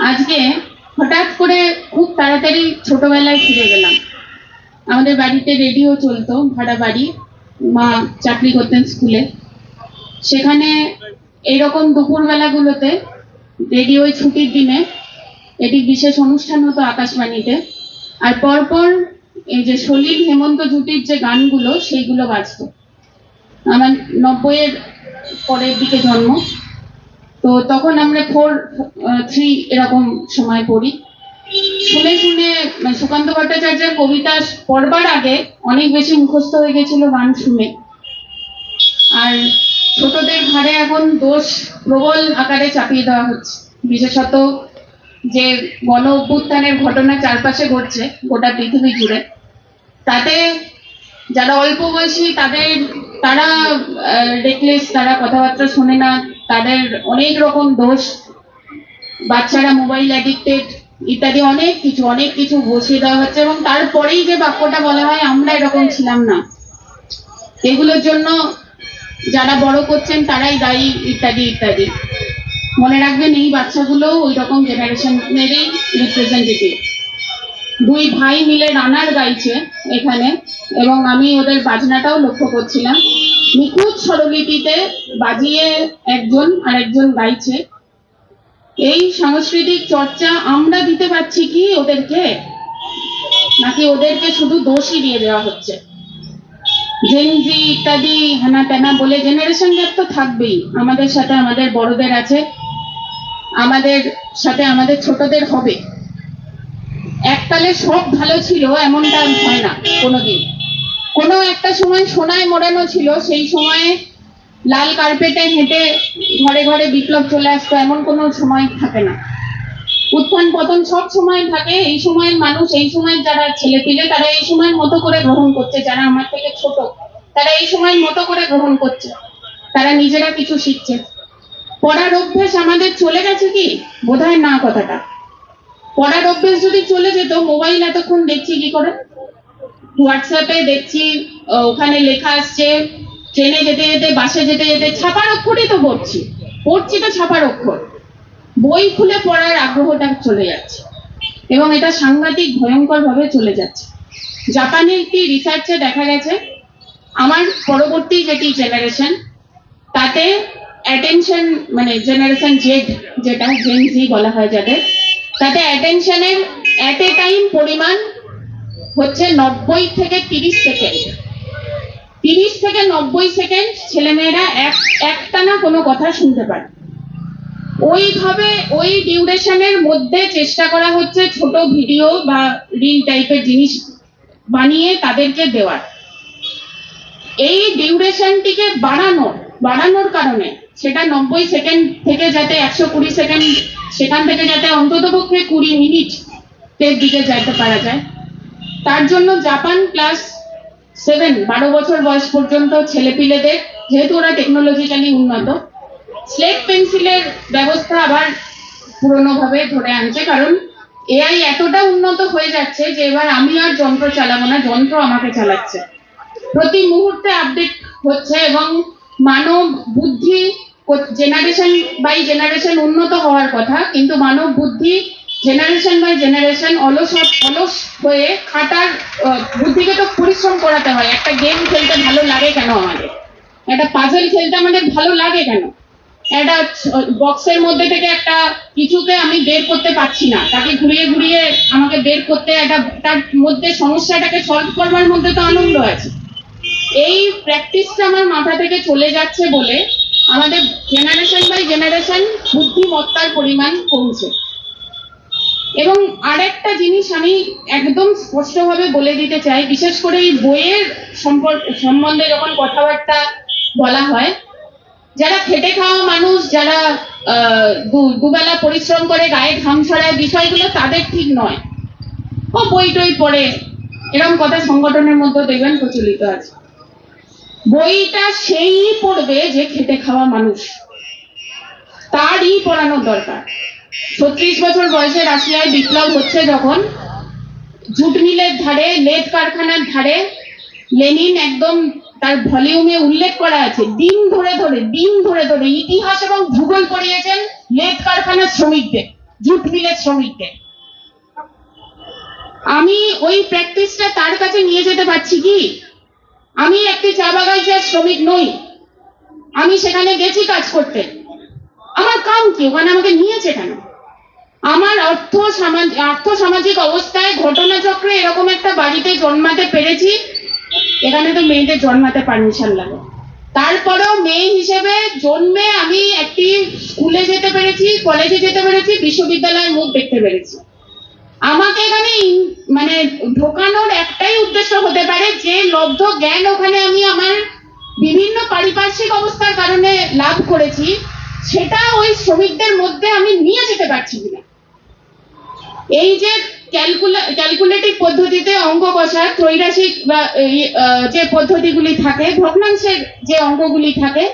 আজকে হঠাৎ করে খুব তাড়াতাড়ি ছোটবেলায় ফিরে গেলাম। আমাদের বাড়িতে রেডিও চলতো, ভাড়া বাড়ি। মা চাকরি করতেন স্কুলে। সেখানে এইরকম দুপুরবেলাগুলোতে রেডিও ছুটির দিনে এটি বিশেষ অনুষ্ঠান হতো আকাশবাণীতে। আর পরপর এই যে সলিল হেমন্ত জুটির যে গানগুলো, সেইগুলো বাজতো। আমার নব্বইয়ের পরের দিকে জন্ম। তো তখন আমরা ফোর থ্রি এরকম সময় পড়ি। শুনে শুনে মানে সুকান্ত ভট্টাচার্যের কবিতা পড়বার আগে অনেক বেশি মুখস্থ হয়ে গেছিল গান শুনে। আর ছোটদের ঘাড়ে এখন দোষ প্রবল আকারে চাপিয়ে দেওয়া হচ্ছে। বিশেষত যে গণ অভ্যুত্থানের ঘটনা চারপাশে ঘটছে গোটা পৃথিবী জুড়ে। তাতে যারা অল্প বয়সী, তাদের, তারা রেকলেস তারা কথাবার্তা শোনে না। তাদের অনেক রকম দোষ। বাচ্চারা মোবাইল অ্যাডিক্টেড ইত্যাদি অনেক কিছু অনেক কিছু বসিয়ে দেওয়া হচ্ছে এবং তারপরেই যে বাক্যটা বলা হয়, আমরা এরকম ছিলাম না। এগুলোর জন্য যারা বড় করছেন, তারাই দায়ী, ইত্যাদি ইত্যাদি। মনে রাখবেন, এই বাচ্চাগুলো ওই রকম জেনারেশনেরই রিপ্রেজেন্টেটিভ দুই ভাই মিলে রানার গাইছে এখানে। এবং আমি ওদের বাজনাটাও লক্ষ্য করছিলাম। নিখুঁত স্বরলিপিতে বাজিয়ে একজন আর একজন গাইছে। এই সাংস্কৃতিক চর্চা আমরা দিতে পারছি কি ওদেরকে? নাকি ওদেরকে শুধু দোষই দিয়ে দেওয়া হচ্ছে? জেনজি ইত্যাদি হেনা তেনা বলে জেনারেশন গ্যাপ তো থাকবেই। আমাদের সাথে আমাদের বড়দের আছে। আমাদের সাথে আমাদের ছোটদের হবে। এককালে সব ভালো ছিল, এমনটা হয় না কোনোদিন। কোনো একটা সময় সোনায় মোড়ানো ছিল, সেই সময়ে লাল কার্পেটে হেঁটে ঘরে ঘরে বিপ্লব চলে আসতো, এমন কোনো সময় থাকে না। উত্থান পতন সব সময় থাকে, এই সময়ের মানুষ, এই সময়ের যারা ছেলে পিলে, তারা এই সময়ের মতো করে গ্রহণ করছে, যারা আমার থেকে ছোট, তারা এই সময়ের মতো করে গ্রহণ করছে, তারা নিজেরা কিছু শিখছে। পড়ার অভ্যেস আমাদের চলে গেছে কি? বোধহয় না কথাটা। পড়ার অভ্যেস যদি চলে যেত, মোবাইল এতক্ষণ দেখছি কি করে? হোয়াটসঅ্যাপে দেখছি ওখানে লেখা আসছে, ট্রেনে যেতে যেতে, বাসে যেতে যেতে ছাপার অক্ষরই তো পড়ছি। পড়ছি তো ছাপার অক্ষর। বই খুলে পড়ার আগ্রহটা চলে যাচ্ছে। এবং এটা সাংঘাতিক ভয়ঙ্কর ভাবে চলে যাচ্ছে। জাপানের একটি রিসার্চে দেখা গেছে। আমার পরবর্তী যেটি জেনারেশন তাতে অ্যাটেনশন মানে জেনারেশন জেড যেটা জেন জি বলা হয় যাদের, তাতে অ্যাটেনশনের অ্যাট এ টাইম পরিমাণ হচ্ছে নব্বই থেকে তিরিশ সেকেন্ড। তিরিশ থেকে নব্বই সেকেন্ড ছেলেমেয়েরা এক, একটানা কোনো কথা শুনতে পারে। ওইভাবে ওই ডিউরেশনের মধ্যে চেষ্টা করা হচ্ছে ছোট ভিডিও বা রিল টাইপের জিনিস বানিয়ে তাদেরকে দেওয়ার। এই ডিউরেশনটিকে বাড়ানোর বাড়ানোর কারণে সেটা নব্বই সেকেন্ড থেকে যাতে একশো কুড়ি সেকেন্ড সেখান থেকে যাতে অন্তত পক্ষে কুড়ি মিনিট এর দিকে যাইতে পারা যায়। তার জন্য জাপান ক্লাস সেভেন বারো বছর বয়স পর্যন্ত ছেলেপিলেদের, যেহেতু ওরা টেকনোলজিক্যালি উন্নত স্লেট পেন্সিলের ব্যবস্থা আবার পুরনো ভাবে ধরে আনছে, কারণ এআই এতটা উন্নত হয়ে যাচ্ছে যে এবার আমি আর যন্ত্র চালাবো না, যন্ত্র আমাকে চালাচ্ছে। প্রতি মুহূর্তে আপডেট হচ্ছে এবং মানব বুদ্ধি জেনারেশন বাই জেনারেশন উন্নত হওয়ার কথা, কিন্তু মানব বুদ্ধি জেনারেশন বাই জেনারেশন অলস অলস হয়ে খাটার বুদ্ধিকে তো পরিশ্রম করাতে হয়। একটা গেম খেলতে ভালো লাগে কেন আমাদের? একটা পাজল খেলতে আমাদের ভালো লাগে কেন? একটা বক্সের মধ্যে থেকে একটা কিছুকে আমি বের করতে পারছি না। তাকে ঘুরিয়ে ঘুরিয়ে আমাকে বের করতে একটা, তার মধ্যে সমস্যাটাকে সলভ করবার মধ্যে তো আনন্দ আছে। এই প্র্যাকটিসটা আমার মাথা থেকে চলে যাচ্ছে বলে আমাদের জেনারেশন বাই জেনারেশন বুদ্ধিমত্তার পরিমাণ কমছে। এবং আরেকটা জিনিস আমি একদম স্পষ্টভাবে বলে দিতে চাই, বিশেষ করে এই বইয়ের সম্বন্ধে যখন কথাবার্তা বলা হয়, যারা খেটে খাওয়া মানুষ, যারা দুবেলা পরিশ্রম করে গায়ে ঘাম ছড়ায়, বিষয়গুলো তাদের ঠিক নয়। ও বই টই পড়ে এরকম কথা সংগঠনের মধ্যে দেখবেন প্রচলিত আছে। বইটা সেই পড়বে যে খেটে খাওয়া মানুষ। তারই পড়ানোর দরকার। ছত্রিশ বছর বয়সে রাশিয়ায় বিপ্লব হচ্ছে যখন জুট মিলের ধারে, লেদ কারখানার ধারে লেনিন একদম তার ভলিউমে উল্লেখ করা আছে। দিন ধরে ধরে, দিন ধরে ধরে ইতিহাস এবং ভূগোল পড়িয়েছেন লেদ কারখানার শ্রমিকদের, জুট মিলের শ্রমিকদের। আমি ওই প্র্যাকটিসটা তার কাছে নিয়ে যেতে পারছি কি? আমি একটি চা বাগাইচার শ্রমিক নই। আমি সেখানে গেছি কাজ করতে। আমার কাম কি ওখানে আমাকে নিয়েছে কেন? আমার অর্থ সামাজিক আর্থ সামাজিক অবস্থায় ঘটনাচক্রে এরকম একটা বাড়িতে জন্মাতে পেরেছি, এখানে তো মেয়েদের জন্মাতে পারমিশন লাগে। তারপরেও মেয়ে হিসেবে জন্মে আমি একটি স্কুলে যেতে পেরেছি, কলেজে যেতে পেরেছি, বিশ্ববিদ্যালয়ের মুখ দেখতে পেরেছি। আমাকে এখানে মানে ঢোকানোর একটাই উদ্দেশ্য হতে পারে যে লব্ধ জ্ঞান ওখানে আমি আমার বিভিন্ন পারিপার্শ্বিক অবস্থার কারণে লাভ করেছি। সেটা ওই শ্রমিকদের মধ্যে আমি নিয়ে যেতে পারছি কিনা। এই যে ক্যালকুলা ক্যালকুলেটিভ পদ্ধতিতে অঙ্ক কষা ত্রৈরাসিক বা যে পদ্ধতিগুলি থাকে, ভগ্নাংশের যে অঙ্কগুলি থাকে,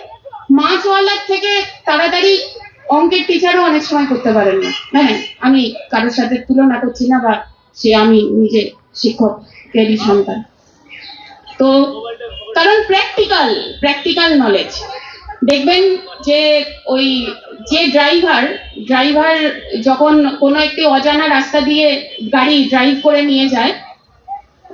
মাছওয়ালার থেকে তাড়াতাড়ি অঙ্কের টিচারও অনেক সময় করতে পারেন না। হ্যাঁ আমি কারোর সাথে তুলনা করছি না বা সে আমি নিজে শিক্ষকেরই সন্তান। তো, কারণ প্র্যাকটিক্যাল প্র্যাকটিক্যাল নলেজ দেখবেন যে ওই যে ড্রাইভার ড্রাইভার যখন কোনো একটি অজানা রাস্তা দিয়ে গাড়ি ড্রাইভ করে নিয়ে যায়,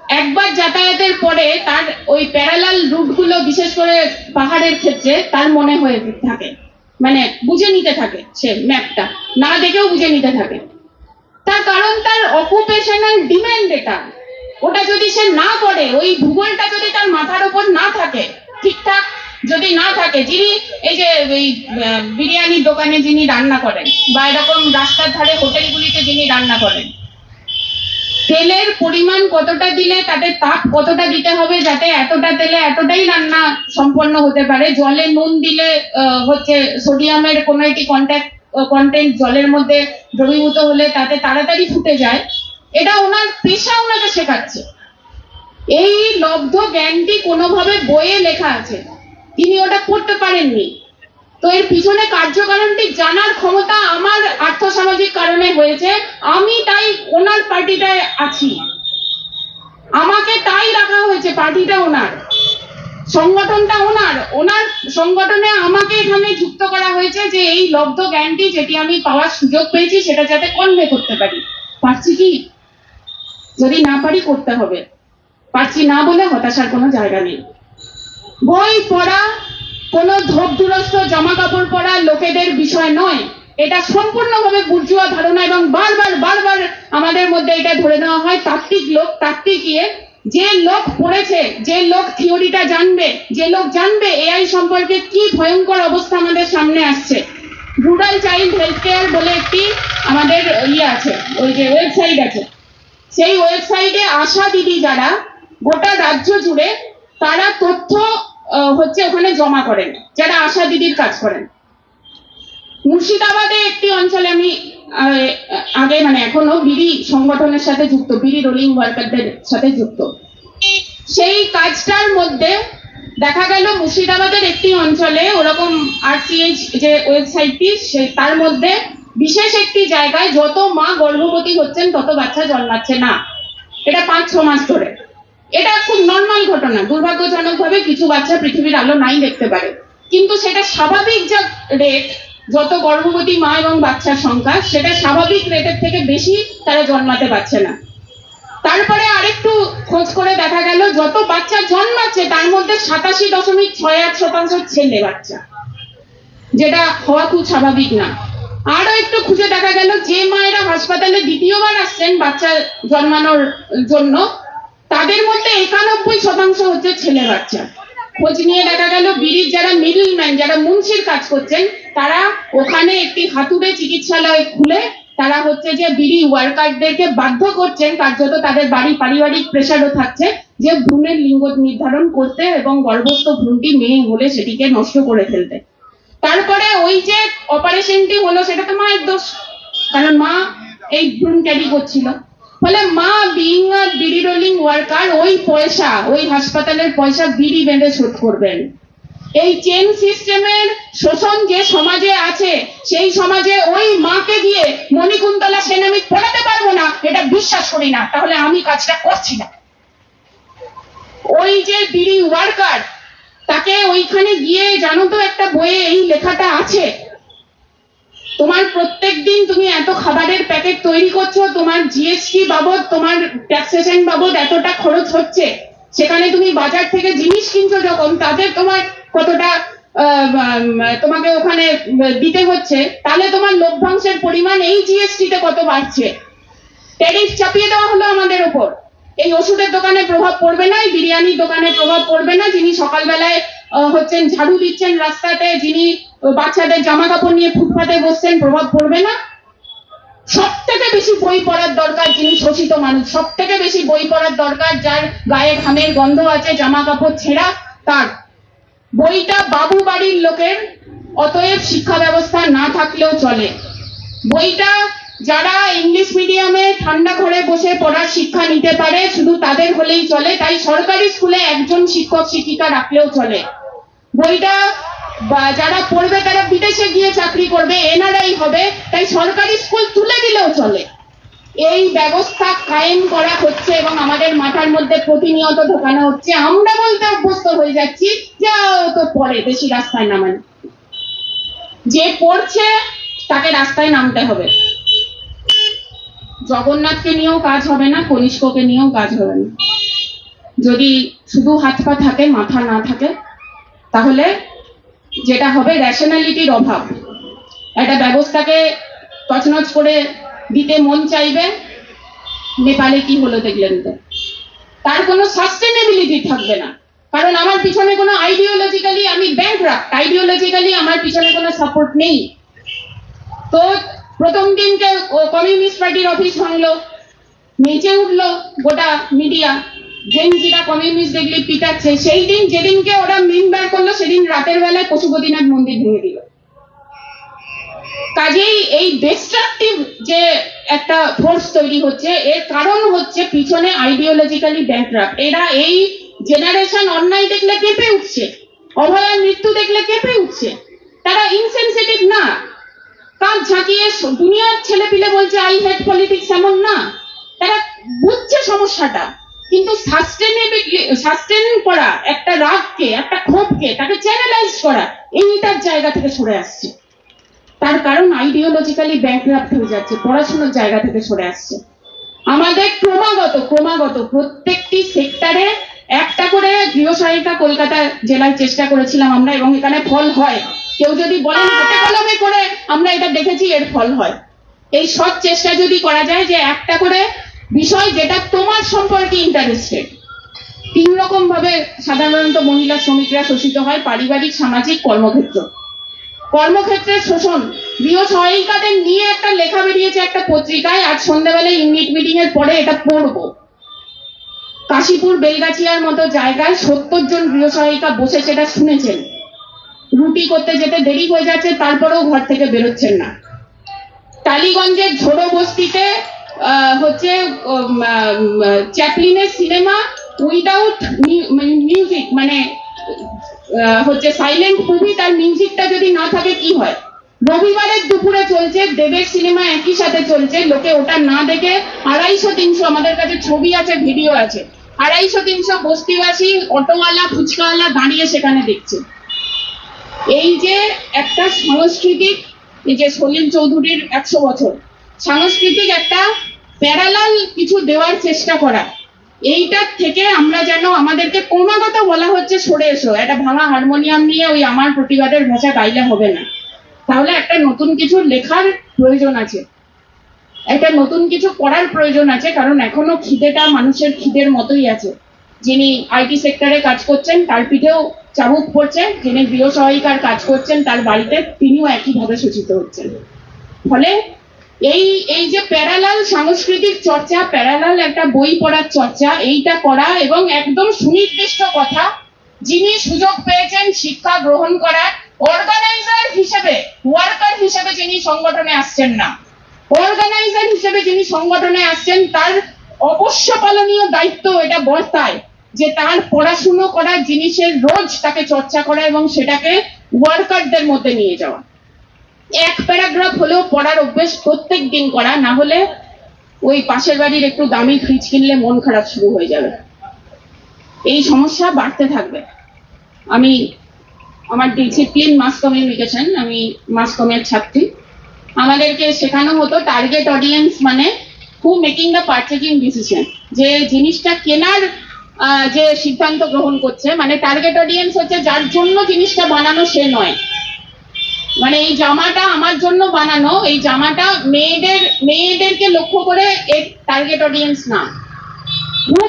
একবার যাতায়াতের পরে তার ওই প্যারালাল রুটগুলো বিশেষ করে পাহাড়ের ক্ষেত্রে তার মনে হয়ে থাকে। মানে বুঝে নিতে থাকে সে ম্যাপটা না দেখেও বুঝে নিতে থাকে। তার কারণ তার অকুপেশনাল ডিমান্ড এটা। ওটা যদি সে না করে, ওই ভূগোলটা যদি তার মাথার উপর না থাকে, ঠিকঠাক যদি না থাকে যিনি এই যে আহ, বিরিয়ানির দোকানে যিনি রান্না করেন বা এরকম রাস্তার ধারে হোটেলগুলিতে যিনি রান্না করেন তেলের পরিমাণ কতটা দিলে তাতে তাপ কতটা দিতে হবে যাতে এতটা তেলে এতটাই রান্না সম্পন্ন হতে পারে? জলে নুন দিলে হচ্ছে সোডিয়ামের কোনো একটি কন্ট্যাক্ট কন্টেন্ট জলের মধ্যে দ্রবীভূত হলে তাতে তাড়াতাড়ি ফুটে যায়। এটা ওনার পেশা ওনাকে শেখাচ্ছে। এই লব্ধ জ্ঞানটি কোনোভাবে বইয়ে লেখা আছে তিনি ওটা পড়তে পারেননি। তো এর পিছনে কার্যকারণটি জানার ক্ষমতা আমার আর্থসামাজিক কারণে হয়েছে। আমি তাই ওনার পার্টিটায় আছি। আমাকে তাই রাখা হয়েছে, পার্টিটা ওনার। সংগঠনটা ওনার। ওনার সংগঠনে আমাকে এখানে যুক্ত করা হয়েছে যে এই লব্ধ জ্ঞানটি যেটি আমি পাওয়ার সুযোগ পেয়েছি, সেটা যাতে কনভে করতে পারি। পারছি কি? যদি না পারি, করতে হবে। পারছি না বলে হতাশার কোনো জায়গা নেই। বই পড়া, কোনো ধোপ জামা কাপড় পরা লোকেদের বিষয় নয়। এটা সম্পূর্ণভাবে বুর্জুয়া ধারণা এবং বারবার বারবার আমাদের মধ্যে এটা ধরে নেওয়া হয়। তাত্ত্বিক লোক, তাত্ত্বিক ইয়ে। যে লোক পড়েছে, যে লোক থিওরিটা জানবে, যে লোক জানবে এআই সম্পর্কে কি ভয়ঙ্কর অবস্থা আমাদের সামনে আসছে। রুরাল চাইল্ড হেলথ কেয়ার বলে একটি আমাদের ইয়ে আছে, ওই যে ওয়েবসাইট আছে। সেই ওয়েবসাইটে আশা দিদি যারা গোটা রাজ্য জুড়ে তারা তথ্য হচ্ছে ওখানে জমা করেন, যারা আশা দিদির কাজ করেন। মুর্শিদাবাদে একটি অঞ্চলে আমি আগে মানে এখনও বিড়ি সংগঠনের সাথে যুক্ত, বিড়ি রোলিং ওয়ার্কারদের সাথে যুক্ত। সেই কাজটার মধ্যে দেখা গেল মুর্শিদাবাদের একটি অঞ্চলে ওরকম আরসিএইচ যে ওয়েবসাইটটি, সে তার মধ্যে বিশেষ একটি জায়গায় যত মা গর্ভবতী হচ্ছেন, তত বাচ্চা জন্মাচ্ছে না। এটা পাঁচ ছ মাস ধরে। এটা খুব নর্মাল ঘটনা। দুর্ভাগ্যজনকভাবে কিছু বাচ্চা পৃথিবীর আলো নাই দেখতে পারে। কিন্তু সেটা স্বাভাবিক যা রেট যত গর্ভবতী মা এবং বাচ্চার সংখ্যা, সেটা স্বাভাবিক রেটের থেকে বেশি তারা জন্মাতে পারছে না। তারপরে আরেকটু খোঁজ করে দেখা গেল, যত বাচ্চা জন্মাচ্ছে, তার মধ্যে সাতাশি দশমিক ছয় আট শতাংশ ছেলে বাচ্চা। যেটা হওয়া খুব স্বাভাবিক না। আরও একটু খুঁজে দেখা গেল, যে মায়েরা হাসপাতালে দ্বিতীয়বার আসছেন বাচ্চা জন্মানোর জন্য তাদের মধ্যে একানব্বই শতাংশ হচ্ছে ছেলে বাচ্চা। খোঁজ নিয়ে দেখা গেল বিড়ির যারা মিডিল ম্যান যারা মুন্সির কাজ করছেন, তারা ওখানে একটি হাতুড়ে চিকিৎসালয় খুলে তারা হচ্ছে যে বিড়ি ওয়ার্কারদেরকে বাধ্য করছেন কার্যত তাদের বাড়ি পারিবারিক প্রেশারও থাকছে যে ভ্রূণের লিঙ্গ নির্ধারণ করতে এবং গর্ভস্থ ভ্রূণটি মেয়ে হলে সেটিকে নষ্ট করে ফেলতে। তারপরে ওই যে অপারেশনটি হলো, সেটা তো মায়ের দোষ, কারণ মা এই ভ্রূণ ক্যারি করছিল। ফলে মা বিং আ বিড়ি রোলিং ওয়ার্কার ওই পয়সা, ওই হাসপাতালের পয়সা বিড়ি বেঁধে শোধ করবেন। এই চেন সিস্টেমের শোষণ যে সমাজে আছে, সেই সমাজে ওই মাকে দিয়ে মণিকুন্তলা সেন আমি পড়াতে পারব না, এটা বিশ্বাস করি না, তাহলে আমি কাজটা করছি না। ওই যে বিড়ি ওয়ার্কার তাকে ওইখানে গিয়ে জানো তো একটা বইয়ে এই লেখাটা আছে তোমার প্রত্যেক দিন তুমি এত খাবারের প্যাকেট তৈরি করছ, তোমার জিএসটি বাবদ, তোমার ট্যাক্সেশন বাবদ এতটা খরচ হচ্ছে। সেখানে তুমি বাজার থেকে জিনিস কিনছো যখন, তাদের তোমার কতটা তোমাকে ওখানে দিতে হচ্ছে, তাহলে তোমার লভ্যাংশের পরিমাণ এই জিএসটি তে কত বাড়ছে? ট্যারিফ চাপিয়ে দেওয়া হলো আমাদের ওপর। এই ওষুধের দোকানে প্রভাব পড়বে না, এই বিরিয়ানির দোকানে প্রভাব পড়বে না, যিনি সকালবেলায় হচ্ছেন ঝাড়ু দিচ্ছেন রাস্তাতে, যিনি বাচ্চাদের জামা কাপড় নিয়ে ফুটপাতে বসছেন, প্রভাব পড়বে না? সব থেকে বেশি বই পড়ার দরকার যিনি শোষিত মানুষ সব থেকে বেশি বই পড়ার দরকার যার গায়ে ঘামের গন্ধ আছে জামা কাপড় ছেঁড়া তার। বইটা বাবু বাড়ির লোকের, অতএব শিক্ষা ব্যবস্থা না থাকলেও চলে। বইটা যারা ইংলিশ মিডিয়ামে ঠান্ডা ঘরে বসে পড়ার শিক্ষা নিতে পারে, শুধু তাদের হলেই চলে, তাই সরকারি স্কুলে একজন শিক্ষক, শিক্ষিকা রাখলেও চলে। বইটা যারা পড়বে তারা বিদেশে গিয়ে চাকরি করবে, এনআরআই হবে, তাই সরকারি স্কুল তুলে দিলেও চলে। এই ব্যবস্থা কায়েম করা হচ্ছে এবং আমাদের মাথার মধ্যে প্রতিনিয়ত ঢোকানো হচ্ছে। আমরা বলতে অভ্যস্ত হয়ে যাচ্ছি যা তো পড়ে, বেশি রাস্তায় নামান। যে পড়ছে, তাকে রাস্তায় নামতে হবে। জগন্নাথকে নিয়েও কাজ হবে না, কনিষ্ককে নিয়েও কাজ হবে না। যদি শুধু হাত পা থাকে, মাথা না থাকে তাহলে যেটা হবে রেশনালিটির অভাব। একটা ব্যবস্থাকে তছনছ করে দিতে মন চাইবে, নেপালে কি হলো দেখলেন তো। তার কোনো সাস্টেনেবিলিটি থাকবে না। কারণ আমার পিছনে কোনো আইডিওলজিক্যালি আমি ব্যাংক রাখ আইডিওলজিক্যালি আমার পিছনে কোনো সাপোর্ট নেই। তো প্রথম দিনকে কমিউনিস্ট পার্টির অফিস ভাঙলো, নেচে উঠল গোটা মিডিয়া জেনজিরা কমিউনিস্ট দেখলে পিটাচ্ছে। সেই দিন যেদিনকে ওরা সেদিন রাতের বেলায় পশুপতিনাথ মন্দির ভেঙে দিল। কাজেই এই ডিস্ট্রাকটিভ যে একটা ফোর্স তৈরি হচ্ছে, এর কারণ হচ্ছে পিছনে আইডিওলজিক্যালি ব্যাংকরাপ্ট এরা এই জেনারেশন অন্যায় দেখলে কেঁপে উঠছে, অভয়ার মৃত্যু দেখলে কেঁপে উঠছে। তারা ইনসেনসিটিভ না। কাজ ঝাঁকিয়ে দুনিয়ার ছেলে পিলে বলছে আই হেড পলিটিক্স এমন না। তারা বুঝছে সমস্যাটা। কিন্তু সাস্টেনেবিলি সাস্টেন করা, একটা রাগকে, একটা ক্ষোভকে, তাকে চ্যানেলাইজ করা এইটার জায়গা থেকে সরে আসছে। তার কারণ আইডিওলজিক্যালি ব্যাংক্রাফ্ট হয়ে যাচ্ছে, পড়াশোনার জায়গা থেকে সরে আসছে। আমাদের ক্রমাগত ক্রমাগত প্রত্যেকটি সেক্টরে একটা করে গৃহসহায়িকা কলকাতা জেলায় চেষ্টা করেছিলাম আমরা, এবং এখানে ফল হয়। কেউ যদি বলেন কলমে করে আমরা এটা দেখেছি, এর ফল হয়। এই সব চেষ্টা যদি করা যায় যে একটা করে বিষয় যেটা তোমার সম্পর্কে ইন্টারেস্টেড তিন রকম ভাবে সাধারণত মহিলা শ্রমিকরা শোষিত হয় পারিবারিক, সামাজিক কর্মক্ষেত্র। কর্মক্ষেত্রে শোষণ। গৃহ সহায়িকাদের নিয়ে একটা লেখা বেরিয়েছে একটা পত্রিকায়, আজ সন্ধ্যাবেলায় ইউনিট মিটিং এর পরে এটা পড়ব। কাশীপুর, বেলগাছিয়ার মতো জায়গায় সত্তর জন গৃহ সহায়িকা বসে সেটা শুনেছেন। রুটি করতে যেতে দেরি হয়ে যাচ্ছে, তারপরেও ঘর থেকে বেরোচ্ছেন না। টালিগঞ্জের ঝোড়ো বস্তিতে হচ্ছে চ্যাপলিনের সিনেমা উইদাউট মিউজিক মানে হচ্ছে সাইলেন্ট মুভি তার মিউজিকটা যদি না থাকে, কি হয়? রবিবারের দুপুরে চলছে, দেবের সিনেমা একই সাথে চলছে, লোকে ওটা না দেখে আড়াইশো তিনশো, আমাদের কাছে ছবি আছে, ভিডিও আছে, আড়াইশো তিনশো বস্তিবাসী, অটোওয়ালা, ফুচকাওয়ালা দাঁড়িয়ে সেখানে দেখছে। এই যে একটা সাংস্কৃতিক, এই যে সলিল চৌধুরীর একশো বছর, সাংস্কৃতিক একটা প্যারালাল কিছু দেওয়ার চেষ্টা করা। এইটার থেকে আমরা যেন আমাদেরকে ক্রমাগত বলা হচ্ছে সরে এসো। একটা ভাঙা হারমোনিয়াম নিয়ে ওই আমার প্রতিবাদের ভাষা গাইলে হবে না। তাহলে একটা নতুন কিছু লেখার প্রয়োজন আছে। একটা নতুন কিছু করার প্রয়োজন আছে, কারণ এখনও খিদেটা মানুষের খিদের মতোই আছে। যিনি আইটি সেক্টরে কাজ করছেন, তার পিঠেও চাবুক পড়ছে। যিনি গৃহ সহায়িকার কাজ করছেন, তার বাড়িতে তিনিও একইভাবে সূচিত হচ্ছেন। ফলে এই এই যে প্যারালাল সাংস্কৃতিক চর্চা প্যারালাল একটা বই পড়ার চর্চা, এইটা করা এবং একদম সুনির্দিষ্ট কথা, যিনি সুযোগ পেয়েছেন শিক্ষা গ্রহণ করার অর্গানাইজার হিসেবে ওয়ার্কার হিসেবে যিনি সংগঠনে আসছেন না। অর্গানাইজার হিসেবে যিনি সংগঠনে আসছেন, তার অবশ্য পালনীয় দায়িত্ব এটা বর্তায়, যে তার পড়াশুনো করার জিনিসের রোজ তাকে চর্চা করা এবং সেটাকে ওয়ার্কারদের মধ্যে নিয়ে যাওয়া। এক প্যারাগ্রাফ হলেও পড়ার অভ্যেস প্রত্যেক দিন করা, না হলে ওই পাশের বাড়ির একটু দামি ফ্রিজ কিনলে মন খারাপ শুরু হয়ে যাবে। এই সমস্যা বাড়তে থাকবে। আমি, আমার ডিসিপ্লিন মাস কমিউনিকেশন আমি মাস কমের ছাত্রী। আমাদেরকে শেখানো হতো টার্গেট অডিয়েন্স মানে who making the purchasing decision যে জিনিসটা কেনার যে সিদ্ধান্ত গ্রহণ করছে মানে টার্গেট অডিয়েন্স হচ্ছে যার জন্য জিনিসটা বানানো সে নয়। মানে এই জামাটা আমার জন্য বানানো, এই জামাটা মেয়েদের, মেয়েদেরকে লক্ষ্য করে এর টার্গেট অডিয়েন্স না।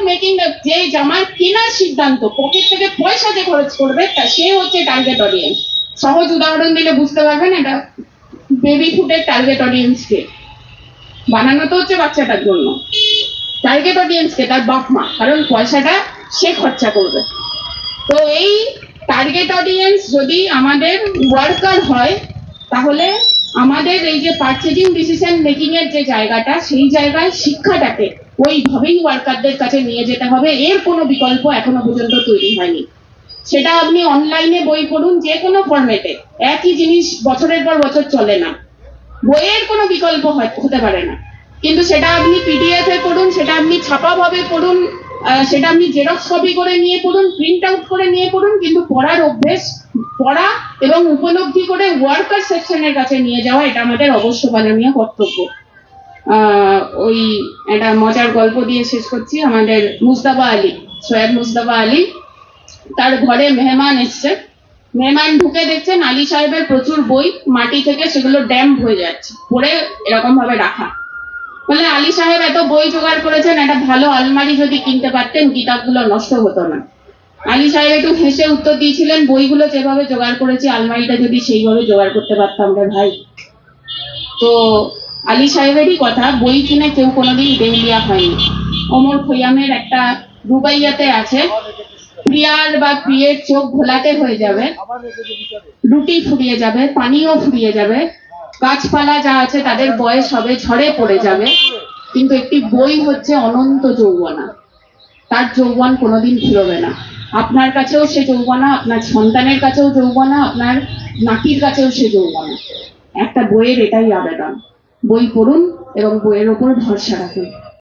মেকিং যে জামার কেনার সিদ্ধান্ত পকেট থেকে পয়সা যে খরচ করবে, তা সে হচ্ছে টার্গেট অডিয়েন্স সহজ উদাহরণ দিলে বুঝতে পারবেন, এটা বেবি ফুডের টার্গেট অডিয়েন্সকে বানানো তো হচ্ছে বাচ্চাটার জন্য। টার্গেট অডিয়েন্সকে তার বাপ মা কারণ পয়সাটা সে খরচা করবে। তো এই টার্গেট অডিয়েন্স যদি আমাদের ওয়ার্কার হয়, তাহলে আমাদের এই যে পারচেজিং ডিসিশন মেকিং এর যে জায়গাটা, সেই জায়গায় শিক্ষাটাকে ওইভাবেই ওয়ার্কারদের কাছে নিয়ে যেতে হবে। এর কোনো বিকল্প এখনও পর্যন্ত তৈরি হয়নি। সেটা আপনি অনলাইনে বই পড়ুন, যে কোনো ফরম্যাটে একই জিনিস বছরের পর বছর চলে না। বইয়ের কোনো বিকল্প হতে পারে না। কিন্তু সেটা আপনি পিডিএফ এ পড়ুন, সেটা আপনি ছাপাভাবে পড়ুন সেটা আপনি জেরক্স কপি করে নিয়ে পড়ুন প্রিন্ট আউট করে নিয়ে পড়ুন, কিন্তু পড়ার অভ্যেস, পড়া এবং উপলব্ধি করে ওয়ার্কার সেকশনের কাছে নিয়ে যাওয়া, এটা আমাদের অবশ্য পালনীয় কর্তব্য। ওই একটা মজার গল্প দিয়ে শেষ করছি। আমাদের মুস্তাফা আলী, সৈয়দ মুস্তাফা আলী, তার ঘরে মেহমান এসছে। মেহমান ঢুকে দেখছেন আলী সাহেবের প্রচুর বই, মাটি থেকে সেগুলো ড্যাম্প হয়ে যাচ্ছে, পড়ে এরকম ভাবে রাখা। বলে আলী সাহেব এত বই জোগাড় করেছেন, একটা ভালো আলমারি যদি কিনতে পারতেন, কিতাবগুলো নষ্ট হতো না। আলী সাহেব একটু হেসে উত্তর দিয়েছিলেন, বইগুলো যেভাবে জোগাড় করেছি, আলমারিটা যদি সেইভাবে জোগাড় করতে পারতাম রে ভাই। তো আলী সাহেবেরই কথা, বই কিনে কেউ কোনোদিন দেউলিয়া হয়নি। ওমর খৈয়ামের একটা রুবাইয়াতে আছে, প্রিয়ার বা প্রিয়ের চোখ ঘোলাতে হয়ে যাবে, রুটি ফুরিয়ে যাবে, পানিও ফুরিয়ে যাবে গাছপালা যা আছে তাদের বয়স হবে ঝড়ে পড়ে যাবে। কিন্তু একটি বই হচ্ছে অনন্ত যৌবনা। তার যৌবন কোনোদিন ফিরবে না। আপনার কাছেও সে যৌবনা, আপনার সন্তানের কাছেও যৌবনা, আপনার নাকির কাছেও সে যৌবনা। একটা বইয়ের এটাই আবেদন। বই পড়ুন এবং বইয়ের ওপর ভরসা রাখুন।